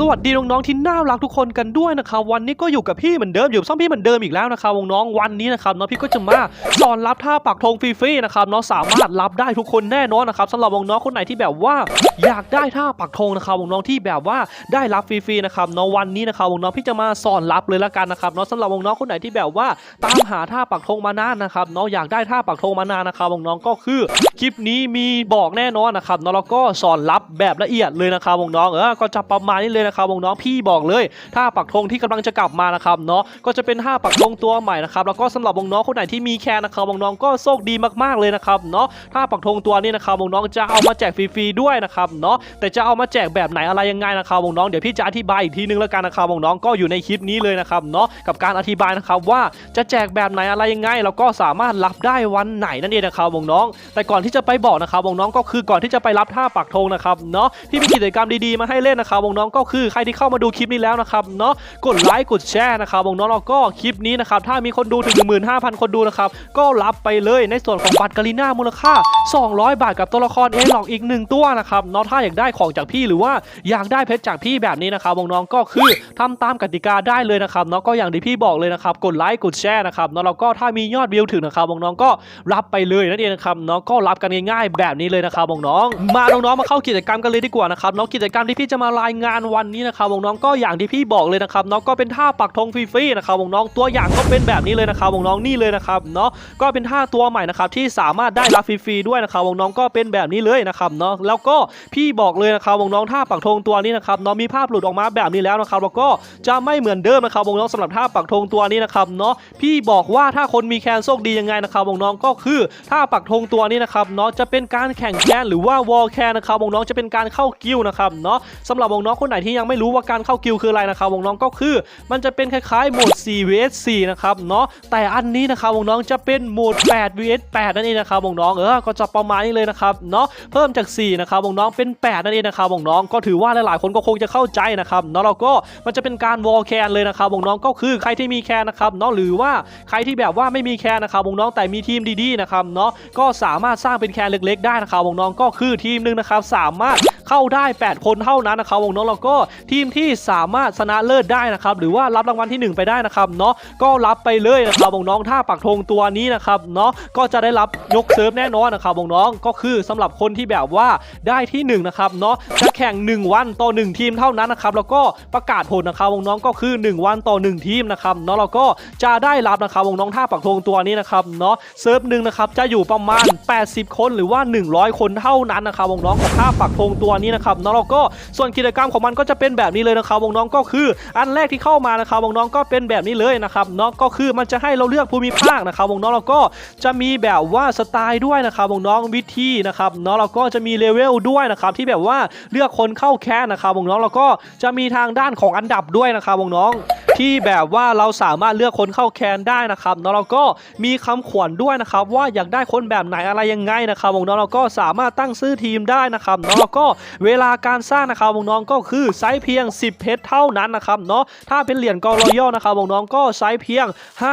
สวัสดีน้องๆที่น่ารักทุกคนกันด้วยนะครับวันนี้ก็อยู่กับพี่เหมือนเดิมอยู่ซ่อมพี่เหมือนเดิมอีกแล้วนะครับน้องๆวันนี้นะครับเนาะพี่ก็จะมาสอนรับท่าปักธงฟรีๆนะครับเนาะสามารถรับได้ทุกคนแน่นอนนะครับสำหรับน้องๆคนไหนที่แบบว่าอยากได้ท่าปักธงนะครับน้องๆที่แบบว่าได้รับฟรีๆนะครับเนาะวันนี้นะครับน้องพี่จะมาสอนรับเลยละกันนะครับเนาะสำหรับน้องๆคนไหนที่แบบว่าตามหาท่าปักธงมานานนะครับเนาะอยากได้ท่าปักธงมานานนะครับน้องๆก็คือคลิปนี้มีบอกแน่นอนนะครับเนาะแล้วก็สอนรับแบบละเอียดเลยนะครับน้องเออก็จะประมาณนี้เลยนะครับน้องพี่บอกเลยท่าปักธงที่กำลังจะกลับมานะครับเนาะก็จะเป็นท่าปักธงตัวใหม่นะครับแล้วก็สำหรับวงน้องคนไหนที่มีแคนนะครับวงน้องก็โชคดีมากๆเลยนะครับเนาะท่าปักธงตัวนี้นะครับวงน้องจะเอามาแจกฟรีๆด้วยนะครับเนาะแต่จะเอามาแจกแบบไหนอะไรยังไงนะครับวงน้องเดี๋ยวพี่จะอธิบายอีกทีนึงแล้วกันนะครับวงน้องก็อยู่ในคลิปนี้เลยนะครับเนาะกับการอธิบายนะครับว่าจะแจกแบบไหนอะไรยังไง แล้วก็สามารถรับได้วันไหนนั่นเองนะครับวงน้อง แต่ก่อนที่จะไปบอกนะครับวงน้องก็คือก่อนที่จะไปรับท่าปักธงนะครับเนาะพี่มีกิจกรรมดีๆมาให้เล่นนะครับน้องก็คืือใครที่เข้ามาดูคลิปนี้แล้วนะครับเนาะกดไลค์กดแชร์นะครับน้องๆแล้วก็คลิปนี้นะครับถ้ามีคนดูถึง 15,000 คนดูนะครับก็รับไปเลยในส่วนของบัตรกาลิน่ามูลค่า 200 บาทกับตัวละครเอหลอกอีกหนึ่งตัวนะครับเนาะถ้าอยากได้ของจากพี่หรือว่าอยากได้เพชรจากพี่แบบนี้นะครับน้องก็คือทำตามกติกาได้เลยนะครับเนาะก็อย่างที่พี่บอกเลยนะครับกดไลค์กดแชร์นะครับเนาะแล้วก็ถ้ามียอดวิวถึงนะครับน้องก็รับไปเลยนั่นเองนะครับเนาะก็รับกันง่ายๆแบบนี้เลยนะครับน้อง มาน้องๆมาเข้ากิจกรรมกันเลยดีกว่านะครับเนาะกิจกรรมที่พี่จะมารายงานวันนี้นะครับน้องก็อย่างที่พี่บอกเลยนะครับเนาะก็เป็นท่าปักธงฟรีๆนะครับน้องตัวอย่างก็เป็นแบบนี้เลยนะครับน้องนี่เลยนะครับเนาะก็เป็นท่าตัวใหม่นะครับที่สามารถได้รับฟรีๆด้วยนะครับน้องก็เป็นแบบนี้เลยนะครับเนาะแล้วก็พี่บอกเลยนะครับน้องท่าปักธงตัวนี้นะครับเนาะมีภาพหลุดออกมาแบบนี้แล้วนะครับแล้วก็จะไม่เหมือนเดิมนะครับน้องๆสำหรับท่าปักธงตัวนี้นะครับเนาะพี่บอกว่าถ้าคนมีแคนโชคดียังไงนะครับน้องก็คือท่าปักธงตัวนี้นะครับเนาะจะเป็นการแข่งแคนหรือว่าวอลแคนนะครับน้องจะเป็นการเข้ากิลด์นะครับเนาะสำหรับน้องคนไหนที่ยังไม่รู้ว่าการเข้ากิลคืออะไรนะครับวงน้องก็คือ มันจะเป็นคล้ายๆโหมด 4 vs 4นะครับเนาะแต่อันนี้นะครับวงน้องจะเป็นโหมด 8 vs 8 นั่นเองนะครับวงน้องเออก็จะประมาณนี้เลยนะครับเนาะเพิ่มจาก 4 นะครับวงน้องเป็น 8 นั่นเองนะครับวงน้องก็ถือว่าหลายๆคนก็คงจะเข้าใจนะครับเนาะแล้วก็มันจะเป็นการวอลแคนเลยนะครับวงน้องก็คือใครที่มีแคนนะครับเนาะหรือว่าใครที่แบบว่าไม่มีแคนนะครับวงน้องแต่มีทีมดีๆนะครับเนาะก็สามารถสร้างเป็นแคนเล็ก ๆ ได้นะครับวงน้องก็คือทีมหนึงนะครับสามารถ เข้าได้ 8 คนเท่านั้นนะครับน้องๆแล้วก็ทีมที่สามารถชนะเลิศได้นะครับหรือว่ารับรางวัลที่ 1 ไปได้นะครับเนาะก็รับไปเลยนะครับน้องถ้าปักธงตัวนี้นะครับเนาะก็จะได้รับยกเซิร์ฟแน่นอนนะครับน้องก็คือสำหรับคนที่แบบว่าได้ที่1นะครับเนาะจะแข่ง 1 วันต่อ 1 ทีมเท่านั้นนะครับแล้วก็ประกาศผลนะครับน้องก็คือ 1 วันต่อ 1 ทีมนะครับเนาะแล้วก็จะได้รับนะครับน้องท่าปักธงตัวนี้นะครับเนาะเซิร์ฟหนึ่งนะครับจะอยู่ประมาณ 80 คนหรือว่า 100 คนเท่านั้นนะครับน้องๆของท่าปักธงตัวนี้นะครับน้องเราก็ส่วนกิจกรรมของมันก็จะเป็นแบบนี้เลยนะครับวงน้องก็คืออันแรกที่เข้ามานะครับวงน้องก็เป็นแบบนี้เลยนะครับน้องก็คือมันจะให้เราเลือกภูมิภาคนะครับวงน้องเราก็จะมีแบบว่าสไตล์ด้วยนะครับวงน้องวิธีนะครับน้องเราก็จะมีเลเวลด้วยนะครับที่แบบว่าเลือกคนเข้าแค่นะครับวงน้องเราก็จะมีทางด้านของอันดับด้วยนะครับวงน้อง ที่แบบว่าเราสามารถเลือกคนเข้าแคนได้นะครับเนาะแล้วก็มีคำขวัญด้วยนะครับ ว่าอยากได้คนแบบไหนอะไรยังไงนะครับน้องๆแล้วก็สามารถตั้งซื้อทีมได้นะครับเนาะแล้วก็เวลาการสร้างนะครับน้องก็คือไซส์เพียง 10 เพชรเท่านั้นนะครับเนาะถ้าเป็นเหรียญกอรอยอนะครับน้องก็ไซส์เพียง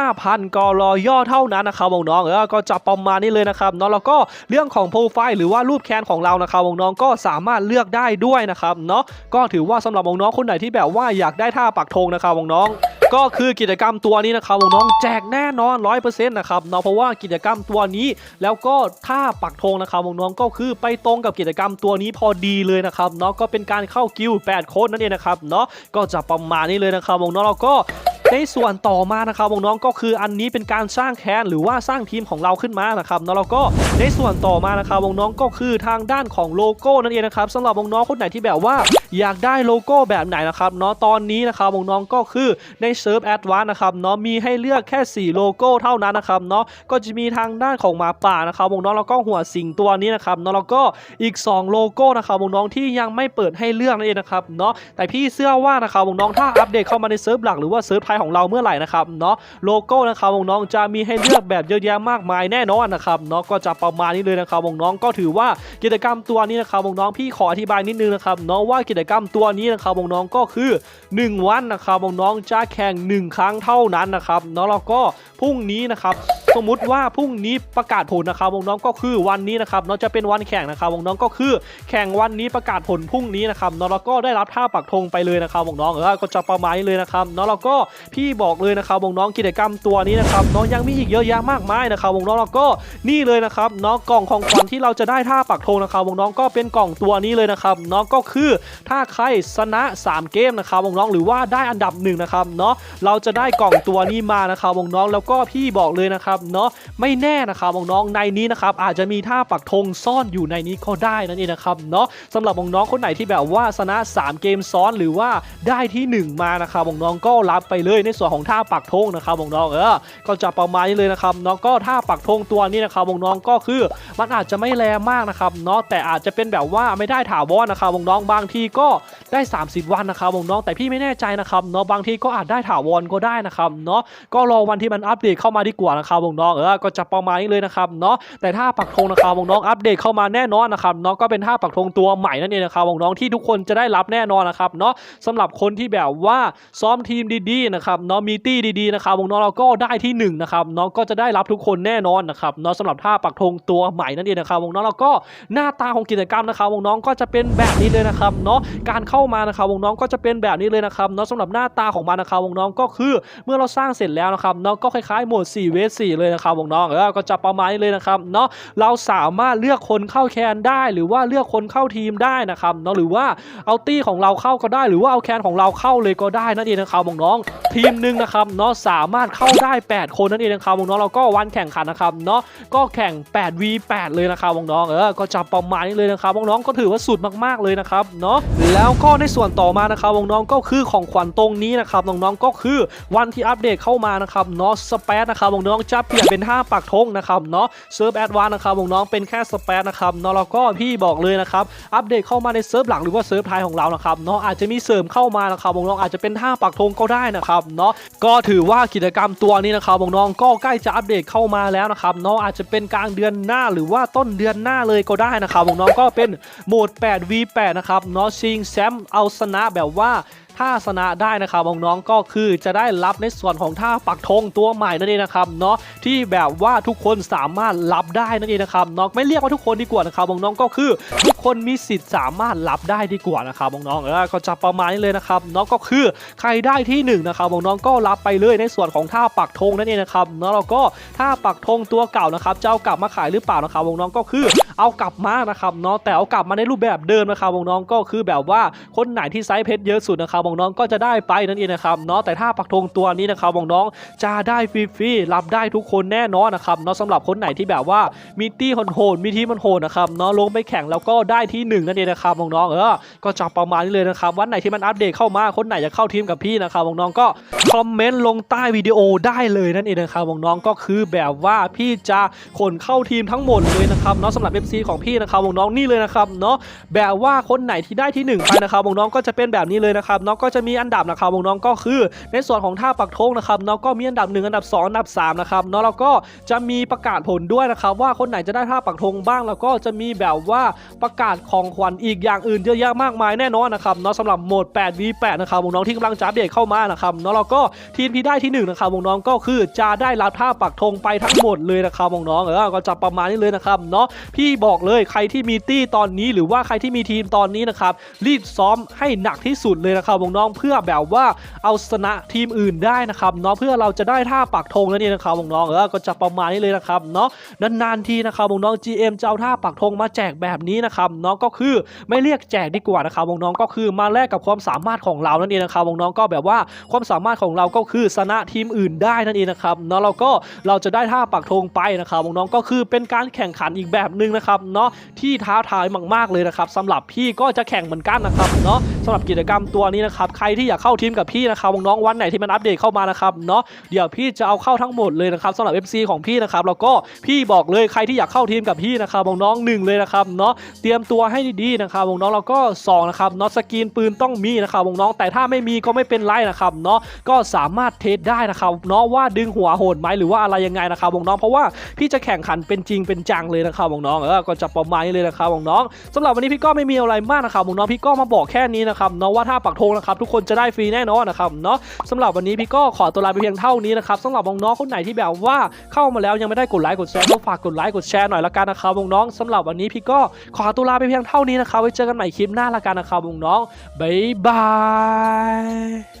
5,000 กอรอยอเท่านั้นนะครับน้องๆเออก็จะประมาณนี้เลยนะครับเนาะแล้วก็เรื่องของโปรไฟล์หรือว่ารูปแคนของเรานะครับน้องก็สามารถเลือกได้ด้วยนะครับเนาะก็ถือว่าสำหรับน้องคนไหนที่แบบว่าอยากได้ท่าปักธงนะครับน้อง ก็คือกิจกรรมตัวนี้นะครับน้องแจกแน่นอน100%นะครับเนาะเพราะว่ากิจกรรมตัวนี้ แล้วก็ท่าปักธงนะครับน้องก็คือไปตรงกับกิจกรรมตัวนี้พอดีเลยนะครับเนาะก็เป็นการเข้ากิลด์8คนนั่นเองนะครับเนาะก็จะประมาณนี้เลยนะครับน้องๆแล้วก็ในส่วนต่อมานะครับน้องก็คืออันนี้เป็นการสร้างแคนหรือว่าสร้างทีมของเราขึ้นมานะครับเนาะแล้วก็ในส่วนต่อมานะครับน้องก็คือทางด้านของโลโก้นั่นเองนะครับสำหรับน้องคนไหนที่แบบว่าอยากได้โลโก้แบบไหนนะครับเนาะตอนนี้นะครับน้องก็คือในเซิร์ฟแอดวานนะครับเนาะมีให้เลือกแค่ 4 โลโก้เท่านั้นนะครับเนาะก็จะมีทางด้านของหมาป่านะครับวงน้องแล้วก็หัวสิงตัวนี้นะครับเนาะแล้วก็อีก 2 โลโก้นะครับวงน้องที่ยังไม่เปิดให้เลือกนั่นเองนะครับเนาะแต่พี่เชื่อว่านะครับวงน้องถ้าอัปเดตเข้ามาในเซิร์ฟหลักหรือว่าเซิร์ฟไทยของเราเมื่อไหร่นะครับเนาะโลโก้นะครับวงน้องจะมีให้เลือกแบบเยอะแยะมากมายแน่นอนนะครับเนาะก็จะประมาณนี้เลยนะครับวงน้องก็ถือว่ากิจกรรมตัวนี้นะครับน้องพี่ขออธิบายนิดนึงนะครับเนาะว่ากิจกรรมตัวนี้นะครับน้องๆก็คือ 1 วันนะครับน้องๆจะแข่ง 1 ครั้งเท่านั้นนะครับนาะแล้วก็พรุ่งนี้นะครับ สมมุติว่าพรุ่งนี้ประกาศผลนะครับวงน้องก็คือวันนี้นะครับเนาะจะเป็นวันแข่งนะครับวงน้องก็คือ แข่งวันนี้ประกาศผลพรุ่งนี้นะครับเนาะแล้วก็ได้รับท่าปักธงไปเลยนะครับวงน้องเออก็จะประมาณนี้เลยนะครับเนาะแล้วก็พี่บอกเลยนะครับวงน้องกิจกรรมตัวนี้นะครับเนาะยังมีอีกเยอะแยะมากมายนะครับวงน้องแล้วก็นี่เลยนะครับเนาะกล่องของขวัญที่เราจะได้ท่าปักธงนะครับวงน้องก็เป็นกล่องตัวนี้เลยนะครับเนาะก็คือถ้าใครชนะ 3 เกมนะครับวงน้องหรือว่าได้อันดับหนึ่งนะครับเนาะเราจะได้กล่องตัวนี้มานะครับวงน้องแล้วก็พี่บอกเลยนะครับเนาะไม่แน่นะครับวงน้องในนี้นะครับอาจจะมีท่าปักธงซ่อนอยู่ในนี้ก็ได้นั่นเองนะครับเนาะสำหรับวงน้องคนไหนที่แบบว่าชนะ 3 เกมซ้อนหรือว่าได้ที่ 1 มานะครับวงน้องก็รับไปเลยในส่วนของท่าปักธงนะครับวงน้องเออก็จะประมาณนี้เลยนะครับเนาะก็ท่าปักธงตัวนี้นะครับวงน้องก็คือมันอาจจะไม่แรงมากนะครับเนาะแต่อาจจะเป็นแบบว่าไม่ได้ถาวรนะครับวงน้องบางทีก็ได้ 30 วันนะครับวงน้องแต่พี่ไม่แน่ใจนะครับเนาะบางทีก็อาจได้ถาวรก็ได้นะครับเนาะก็รอวันที่มันอัปเดตเข้ามาดีกว่านะครับงน้องเออก็จะประมาณนี้เลยนะครับเนาะแต่ถ้าปักธงนะครับวงน้องอัปเดตเข้ามาแน่นอนนะครับเนาะก็เป็นท่าปักธงตัวใหม่นั่นเองนะครับวงน้องที่ทุกคนจะได้รับแน่นอนนะครับเนาะสำหรับคนที่แบบว่าซ้อมทีมดีๆนะครับเนาะมีตี้ดีๆนะครับวงน้องเราก็ได้ที่หนึ่งนะครับเนาะก็จะได้รับทุกคนแน่นอนนะครับเนาะสำหรับท่าปักธงตัวใหม่นั่นเองนะครับวงน้องเราก็หน้าตาของกิจกรรมนะครับวงน้องก็จะเป็นแบบนี้เลยนะครับเนาะการเข้ามานะครับวงน้องก็จะเป็นแบบนี้เลยนะครับเนาะสำหรับหน้าตาของมันนะครับวงน้องก็คือเมื่อเราสร้างเสร็จแล้วนะครับเนาะก็คล้ายๆโหมด4เวส4เลยเลยนะครับวงน้องเออก็จะประมาณนี้เลยนะครับเนาะเราสามารถเลือกคนเข้าแคนได้ หรือว่าเลือกคนเข้าทีมได้นะครับเนาะหรือว่าเอาตี้ของเราเข้าก็ได้ หรือว่าเอาแคนของเราเข้าเลยก็ได้นั่นเองนะครับวงน้อง ทีมหนึ่งนะครับเนาะสามารถเข้าได้ 8 คนนั่นเองนะครับวงน้องเราก็วันแข่งขันนะครับเนาะก็แข่ง 8 v 8เลยนะครับวงน้องเออก็จะประมาณนี้เลยนะครับวงน้องก็ถือว่าสุดมากๆเลยนะครับเนาะแล้วก็ในส่วนต่อมานะครับวงน้องก็คือของขวัญตรงนี้นะครับน้องๆก็คือวันที่อัปเดตเข้ามานะครับเนาะสเปซนะครับวงน้องจะเปลี่ยนเป็นท่าปักธงนะครับเนาะเซิร์ฟแอดวานนะครับวงน้องเป็นแค่สเปซนะครับเนาะแล้วก็พี่บอกเลยนะครับอัปเดตเข้ามาในเซิร์ฟหลักหรือว่าเซิร์ฟไทยของเรานะครับเนาะอาจจะมีเสริมเข้ามานะครับวงน้องอาจจะเป็นท่าปักธงก็ได้นะครับเนาะก็ถือว่ากิจกรรมตัวนี้นะครับวงน้องก็ใกล้จะอัปเดตเข้ามาแล้วนะครับเนาะอาจจะเป็นกลางเดือนหน้าหรือว่าต้นเดือนหน้าเลยก็ได้นะครับวงน้องก็เป็นโหมด 8 v 8 นะครับเนาะชิงแชมป์เอาชนะแบบว่า ถ้าชนะได้นะครับน้องๆก็คือจะได้รับในส่วนของท่าปักธงตัวใหม่นั่นเองนะครับเนาะที่แบบว่าทุกคนสามารถรับได้นั่นเองนะครับเนาะไม่เรียกว่าทุกคนดีกว่านะครับน้องๆก็คือ ทุกคนมีสิทธิ์สามารถรับได้ดีกว่านะครับน้องๆเออก็จะประมาณนี้เลยนะครับเนาะก็คือใครได้ที่หนึ่งนะครับน้องๆก็รับไปเลยในส่วนของท่าปักธงนั่นเองนะครับเนาะแล้วก็ท่าปักธงตัวเก่านะครับจะเอากลับมาขายหรือเปล่านะครับน้องๆก็คือ เอากลับมานะครับเนาะแต่เอากลับมาในรูปแบบเดิมนะครับน้องก็คือแบบว่าคนไหนที่ไซส์เพชรเยอะสุดนะครับน้องก็จะได้ไปนั่นเองนะครับเนาะแต่ถ้าปักธงตัวนี้นะครับน้องจะได้ฟรีๆรับได้ทุกคนแน่นอนนะครับเนาะสำหรับคนไหนที่แบบว่ามีตี้โหดๆมีทีมมันโหดนะครับเนาะลงไปแข่งแล้วก็ได้ที่หนึ่งนั่นเองนะครับน้องเออก็จะประมาณนี้เลยนะครับวันไหนที่มันอัปเดตเข้ามาคนไหนจะเข้าทีมกับพี่นะครับน้องก็คอมเมนต์ลงใต้วิดีโอได้เลยนั่นเองนะครับน้องก็คือแบบว่าพี่จะขนเข้าทีมทั้งหมดเลยนะครับเนาะสำหรับ FC ของพี่นะครับวงน้องนี่เลยนะครับเนาะแบบว่าคนไหนที่ได้ที่หนึ่งไปนะครับวงน้องก็จะเป็นแบบนี้เลยนะครับเนาะก็จะมีอันดับนะครับวงน้องก็คือ ในส่วนของท่าปักธงนะครับเนาะก็มีอันดับ 1 อันดับ 2 อันดับ3นะครับเนาะแล้วก็จะมีประกาศผลด้วยนะครับว่าคนไหนจะได้ท่าปักธงบ้างแล้วก็จะมีแบบว่าประกาศของขวัญอีกอย่างอื่นเยอะแยะมากมายแน่นอนนะครับเนาะสำหรับโหมด 8 v 8 นะครับวงน้องที่กำลังจะอัปเดตเข้ามานะครับเนาะแล้วก็ทีมที่ได้ที่หนึ่งนะครับวงน้องก็คือจะได้รับท่าปักธงไปทั้งหมดเลยนะครับน้องเออก็จะประมาณนี้เลยนะครับเนาะพี่บอกเลยใครที่มีตี้ตอนนี้หรือว่าใครที่มีทีมตอนนี้นะครับรีบซ้อมให้หนักที่สุดเลยนะครับน้องเพื่อแบบว่าเอาชนะทีมอื่นได้นะครับเนาะเพื่อเราจะได้ท่าปักธงนั่นเองนะครับน้องเออก็จะประมาณนี้เลยนะครับเนาะนานๆทีนะครับน้อง GM จะเอาท่าปักธงมาแจกแบบนี้นะครับเนาะก็คือไม่เรียกแจกดีกว่านะครับน้องก็คือมาแลกกับความสามารถของเรานั่นเองนะครับน้องก็แบบว่าความสามารถของเราก็คือชนะทีมอื่นได้นั่นเองนะครับเนาะเราก็เราจะได้ท่าปักธงไปนะครับน้องก็คือเป็นการแข่งขันอีกแบบหนึ่งนะครับเนาะที่ท้าทายมากๆเลยนะครับสำหรับพี่ก็จะแข่งเหมือนกันนะครับเนาะสำหรับกิจกรรมตัวนี้นะครับใครที่อยากเข้าทีมกับพี่นะครับน้องวันไหนที่มันอัปเดตเข้ามานะครับเนาะเดี๋ยวพี่จะเอาเข้าทั้งหมดเลยนะครับสำหรับ FC ของพี่นะครับแล้วก็พี่บอกเลยใครที่อยากเข้าทีมกับพี่นะครับน้องหนึ่งเลยนะครับเนาะเตรียมตัวให้ดีๆนะครับน้องแล้วก็สองนะครับเนาะสกรีนปืนต้องมีนะครับน้องแต่ถ้าไม่มีก็ไม่เป็นไรนะครับเนาะก็สามารถเทสได้นะครับเนาะว่าดึงหัวโหดไหมหรือว่าอะไรยังไงนะครับน้องเพราะว่าพี่จะแข่งขันเป็นจริงเป็นจังเลยนะครับน้องเอก็จะประมาณนี้เลยนะครับน้องๆสำหรับวันนี้พี่ก็ไม่มีอะไรมากนะครับน้องๆพี่ก็มาบอกแค่นี้นะครับเนาะว่าถ้าปักธงนะครับทุกคนจะได้ฟรีแน่นอนนะครับเนาะสำหรับวันนี้พี่ก็ขอตัวลาไปเพียงเท่านี้นะครับสำหรับน้องๆคนไหนที่แบบว่าเข้ามาแล้วยังไม่ได้กดไลค์กดแชร์ก็ฝากกดไลค์กดแชร์หน่อยละกันนะครับน้องๆสำหรับวันนี้พี่ก็ขอตัวลาไปเพียงเท่านี้นะครับไว้เจอกันใหม่คลิปหน้าละกันนะครับน้องๆบ๊ายบา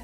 ย